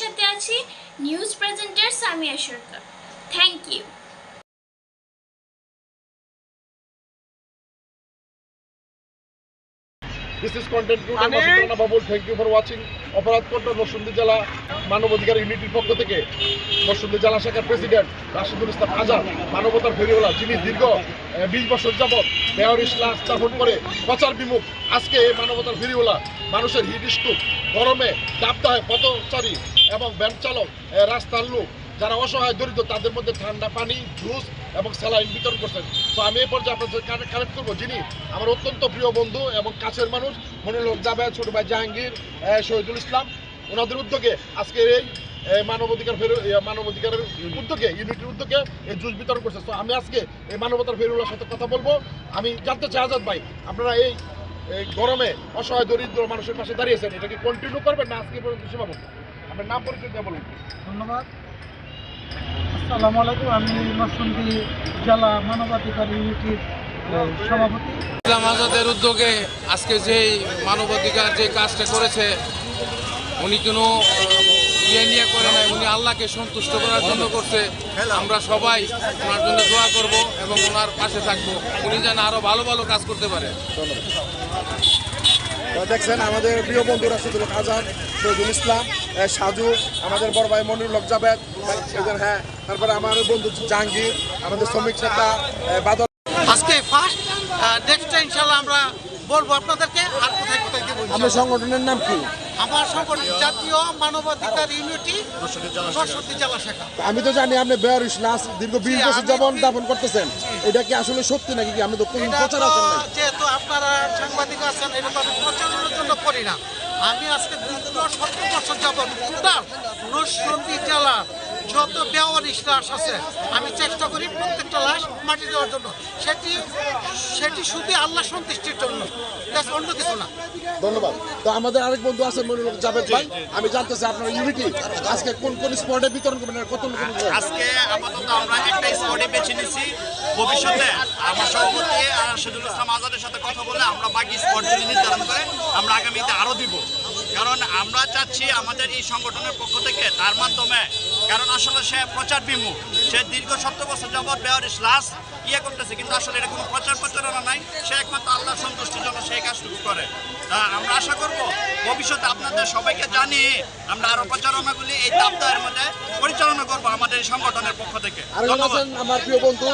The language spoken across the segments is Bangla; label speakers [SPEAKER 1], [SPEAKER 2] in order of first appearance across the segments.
[SPEAKER 1] সাথে আছি news presenter Samia Sarkar. Thank you
[SPEAKER 2] This is content creator Masudana Babul. Thank you for watching. অপরাধ কন্ট্রোল নরসিংদী জেলা মানবাধিকার ইউনিটির পক্ষ থেকে নরসিংদী জেলা শাখার প্রেসিডেন্ট রাশিদুল ইসলাম আজাদ মানবতার ফেরিওয়ালা যিনি দীর্ঘ বিশ বছর যাবৎ মেয়র ইসলাম স্থাপন করে প্রচার বিমুখ আজকে এই মানবতার ফেরিওয়ালা মানুষের হিট স্টুপ গরমে দাবদাহে পথচারী এবং ভ্যান চালক রাস্তার লোক যারা অসহায় দরিদ্র তাদের মধ্যে ঠান্ডা পানি জুস এবং স্যালাইন বিতরণ করছেন। তো আমি এই পর্যায়ে আপনাদের কানেক্ট করব। যিনি আমার অত্যন্ত প্রিয় বন্ধু এবং কাছের মানুষ মনিরুল জাবেদ ছোট ভাই জাহাঙ্গীর শহীদুল ইসলাম ওনাদের উদ্যোগে আজকের এই আহ, মানবাধিকার ফের মানবাধিকারের উদ্যোগে ইউনিটির উদ্যোগে এই জুস বিতরণ করছে। তো আমি আজকে এই মানবতার ফেরুলার সাথে কথা বলব। আমি জানতে চাই আজাদ ভাই আপনারা এই গরমে অসহায় দরিদ্র মানুষের পাশে দাঁড়িয়েছেন এটাকে কন্টিনিউ করবেন না আজকে পর্যন্ত সীমাবদ্ধ? আপনার নাম পরিচয় বলুন।
[SPEAKER 3] ধন্যবাদ। আসসালামু আলাইকুম, আমি নরসিংদী জেলা মানবাধিকার ইউনিটির সভাপতি।
[SPEAKER 4] ইসলাম আজাদের উদ্যোগে আজকে যে মানবাধিকার যে কাজটা করেছে, উনি কোনো ইয়ে নিয়ে করে নাই, উনি আল্লাহকে সন্তুষ্ট করার জন্য করছে। আমরা সবাই ওনার জন্য দোয়া করব এবং ওনার পাশে থাকব। উনি যেন আরও ভালো ভালো কাজ করতে পারে।
[SPEAKER 2] দেখছেন, আমাদের প্রিয় বন্ধুরা রাশিদুল আজাদ শহীদুল ইসলাম সাজু, আমাদের বড় ভাই মনির লোক জাবেদ হ্যাঁ তারপরে আমার বন্ধু জাহাঙ্গীর, আমাদের শ্রমিক নেতা বাদল।
[SPEAKER 5] আজকে ফার্স্ট নেক্সট ইনশাল্লাহ আমরা বলব আপনাদেরকে আর কোথায় কোথায় দেবো ইনশাল্লাহ।
[SPEAKER 2] সংগঠনের নাম কি?
[SPEAKER 5] আমার সংগঠন জাতীয় মানবাধিকার ইউনিটি নরসিংদী জেলা শাখা।
[SPEAKER 2] আমি তো জানি আপনি বেয়ারিশ লাস্ট দীর্ঘ বিশ বছর যাবন
[SPEAKER 5] কি-
[SPEAKER 2] দাপন করতেছেন। এটা কি আসলে সত্যি নাকি আমি তো প্রচার
[SPEAKER 5] তো
[SPEAKER 2] আছেন
[SPEAKER 5] যেহেতু আপনারা সাংবাদিক আছেন এটা তো আমি প্রচারণের জন্য করি না। আমি আজকে দীর্ঘ সত্তর বছর যাবত টোটাল নরসিংদী জেলা যত বেওয়ারিশ লাশ আছে আমি চেষ্টা করি প্রত্যেকটা লাশ মাটি দেওয়ার জন্য। সেটি সেটি শুধু আল্লাহ সন্তুষ্টির জন্য। অন্য কিছু না।
[SPEAKER 2] ধন্যবাদ। তো আমাদের আরেক বন্ধু আছেন মনিরুল হক ভাই। আমি জানতে চাই আপনার ইউনিটি আজকে কোন কোন স্পটে বিতরণ করবেন আর কত
[SPEAKER 6] আজকে আপাতত আমরা একটা স্পটে বেছে নিছি। ভবিষ্যতে আমার সভাপতি রাশেদুল ইসলাম আজাদের সাথে কথা বলে আমরা বাকি স্পটগুলি নির্ধারণ করে আমরা আগামীতে আরও দিব। কারণ আমরা চাচ্ছি আমাদের এই সংগঠনের পক্ষ থেকে তার মাধ্যমে কারণ আসলে সে প্রচার বিমুখ। সে দীর্ঘ সত্তর বছর যাবৎ বেয়ারিশ লাশ ইয়ে করতেছে কিন্তু আসলে এটা কোনো প্রচার প্রচারণা নাই। সে একমাত্র আল্লাহর সন্তুষ্টির জন্য সেই কাজটুকু করে। তা আমরা আশা করব ভবিষ্যতে আপনাদের সবাইকে জানিয়ে আমরা আরও প্রচারণাগুলি এই সপ্তাহের মধ্যে পরিচালনা করব আমাদের এই সংগঠনের পক্ষ থেকে।
[SPEAKER 2] আমার প্রিয় বন্ধু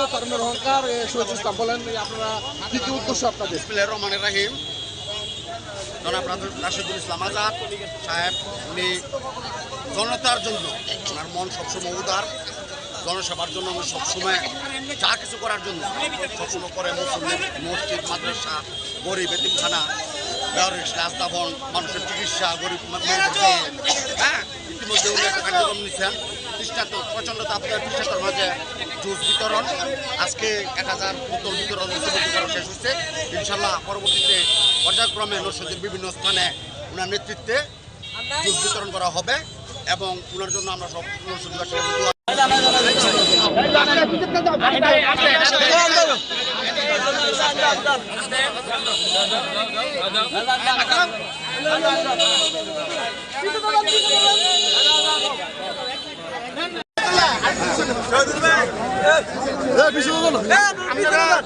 [SPEAKER 2] ইসলাম বলেন আপনারা কি কি উদ্দেশ্য আপনাদের?
[SPEAKER 6] রহমানির রাহিম। জনাব রাশিদুল ইসলাম আজাদ সাহেব, উনি জনতার জন্য ওনার মন সবসময় উদার, জনসেবার জন্য উনি সবসময় যা কিছু করার জন্য সবসময় করে মুসলিম মসজিদ, মাদ্রাসা, গরিব এতিমখানা রাস্তাবন মানুষের চিকিৎসা, গরিব হ্যাঁ ইতিমধ্যে উনি একটা কার্যক্রম নিচ্ছেন দৃষ্টান্ত প্রচণ্ড তাপের দৃষ্টান্তর মাঝে জুস বিতরণ। আজকে এক হাজার বোতল বিতরণ করা শেষ হচ্ছে। ইনশাল্লাহ পরবর্তীতে পর্যায়ক্রমে নরসিংদীর বিভিন্ন স্থানে ওনার নেতৃত্বে জুস বিতরণ করা হবে এবং ওনার জন্য আমরা সব নরসিংদীবাসীকে দোয়া